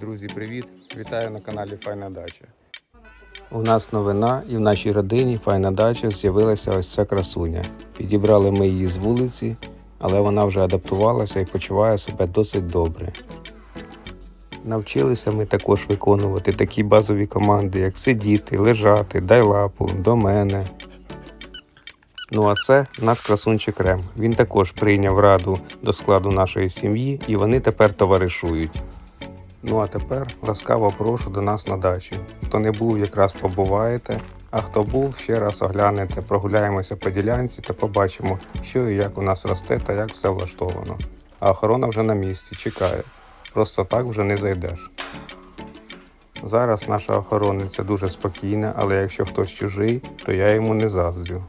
Друзі, привіт! Вітаю на каналі Файна Дача. У нас новина і в нашій родині Файна Дача з'явилася ось ця красуня. Підібрали ми її з вулиці, але вона вже адаптувалася і почуває себе досить добре. Навчилися ми також виконувати такі базові команди, як сидіти, лежати, дай лапу, до мене. Ну а це наш красунчик Рем. Він також прийняв раду до складу нашої сім'ї і вони тепер товаришують. Ну а тепер ласкаво прошу до нас на дачу. Хто не був, якраз побуваєте, а хто був, ще раз оглянете, прогуляємося по ділянці та побачимо, що і як у нас росте та як все влаштовано. А охорона вже на місці, чекає. Просто так вже не зайдеш. Зараз наша охорониця дуже спокійна, але якщо хтось чужий, то я йому не заздрю.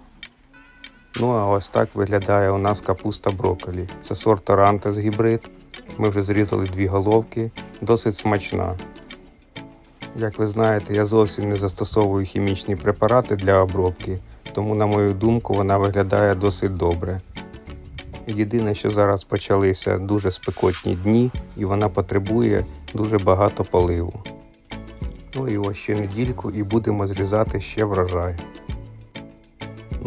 Ну а ось так виглядає у нас капуста брокколі. Це сорт Орантес гібрид. Ми вже зрізали дві головки, досить смачна. Як ви знаєте, я зовсім не застосовую хімічні препарати для обробки, тому, на мою думку, вона виглядає досить добре. Єдине, що зараз почалися дуже спекотні дні, і вона потребує дуже багато поливу. Ну і ось ще недільку і будемо зрізати ще врожай.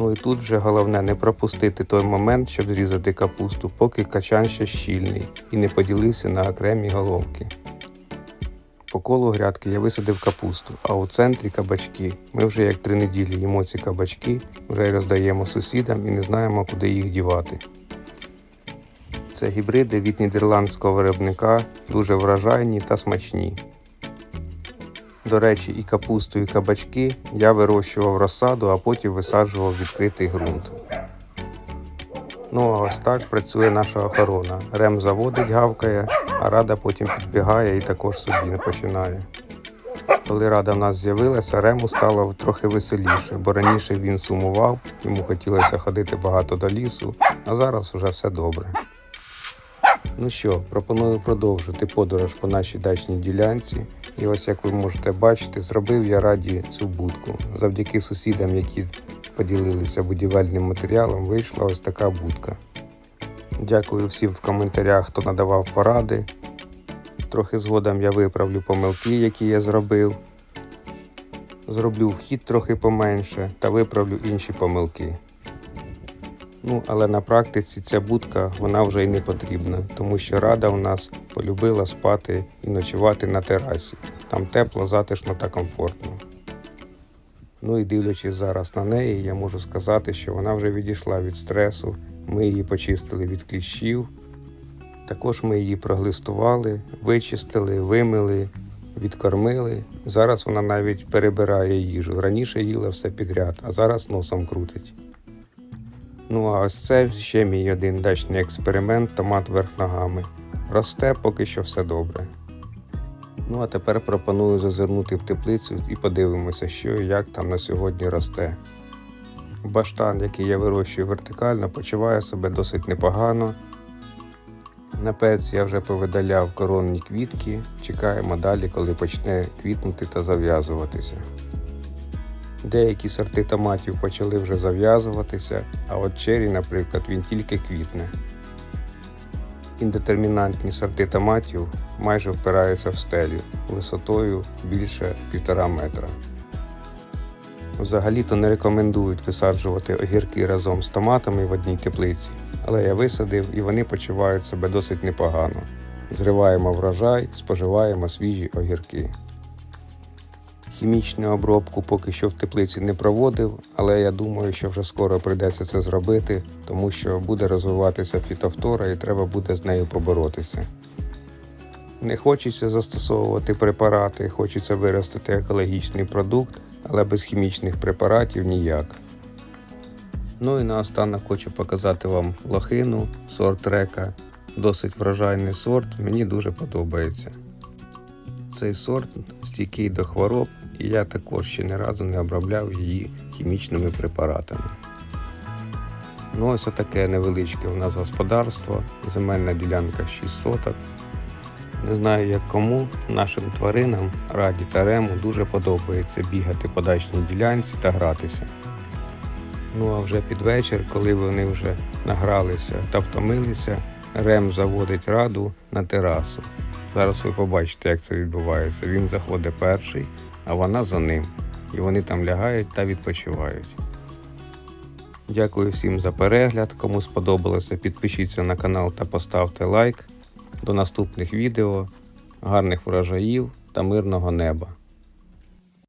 Ну і тут вже головне не пропустити той момент, щоб зрізати капусту, поки качан ще щільний і не поділився на окремі головки. По колу грядки я висадив капусту, а у центрі кабачки. Ми вже як три неділі їмо ці кабачки, вже роздаємо сусідам і не знаємо, куди їх дівати. Це гібриди від нідерландського виробника, дуже вражайні та смачні. До речі, і капусту, і кабачки я вирощував розсаду, а потім висаджував відкритий ґрунт. Ну а ось так працює наша охорона. Рем заводить, гавкає, а рада потім підбігає і також собі не починає. Коли рада в нас з'явилася, Рему стало трохи веселіше, бо раніше він сумував, йому хотілося ходити багато до лісу, а зараз вже все добре. Ну що, пропоную продовжити подорож по нашій дачній ділянці. І ось як ви можете бачити, зробив я раді цю будку. Завдяки сусідам, які поділилися будівельним матеріалом, вийшла ось така будка. Дякую всім в коментарях, хто надавав поради. Трохи згодом я виправлю помилки, які я зробив. Зроблю вхід трохи поменше та виправлю інші помилки. Ну, але на практиці ця будка вона вже й не потрібна, тому що рада в нас полюбила спати і ночувати на терасі. Там тепло, затишно та комфортно. Ну і дивлячись зараз на неї, я можу сказати, що вона вже відійшла від стресу. Ми її почистили від кліщів. Також ми її проглистували, вичистили, вимили, відкормили. Зараз вона навіть перебирає їжу. Раніше їла все підряд, а зараз носом крутить. Ну а ось це ще мій один дачний експеримент томат вверх ногами. Росте поки що все добре. Ну а тепер пропоную зазирнути в теплицю і подивимося, що і як там на сьогодні росте. Баштан, який я вирощую вертикально, почуває себе досить непогано. На пець я вже повидаляв коронні квітки, чекаємо далі, коли почне квітнути та зав'язуватися. Деякі сорти томатів почали вже зав'язуватися, а от чері, наприклад, він тільки квітне. Індетермінантні сорти томатів майже впираються в стелю висотою більше 1,5 метра. Взагалі-то не рекомендують висаджувати огірки разом з томатами в одній теплиці, але я висадив і вони почувають себе досить непогано. Зриваємо врожай, споживаємо свіжі огірки. Хімічну обробку поки що в теплиці не проводив, але я думаю, що вже скоро прийдеться це зробити, тому що буде розвиватися фітофтора і треба буде з нею поборотися. Не хочеться застосовувати препарати, хочеться виростити екологічний продукт, але без хімічних препаратів ніяк. Ну і наостанок хочу показати вам лохину, сорт река. Досить врожайний сорт, мені дуже подобається. Цей сорт стійкий до хвороб, і я також ще ні разу не обробляв її хімічними препаратами. Ну ось отаке невеличке у нас господарство, земельна ділянка 6 соток. Не знаю як кому, нашим тваринам, раді та рему дуже подобається бігати по дачній ділянці та гратися. Ну а вже під вечір, коли вони вже награлися та втомилися, Рем заводить раду на терасу. Зараз ви побачите, як це відбувається. Він заходить перший, а вона за ним. І вони там лягають та відпочивають. Дякую всім за перегляд. Кому сподобалося, підпишіться на канал та поставте лайк. До наступних відео. Гарних врожаїв та мирного неба!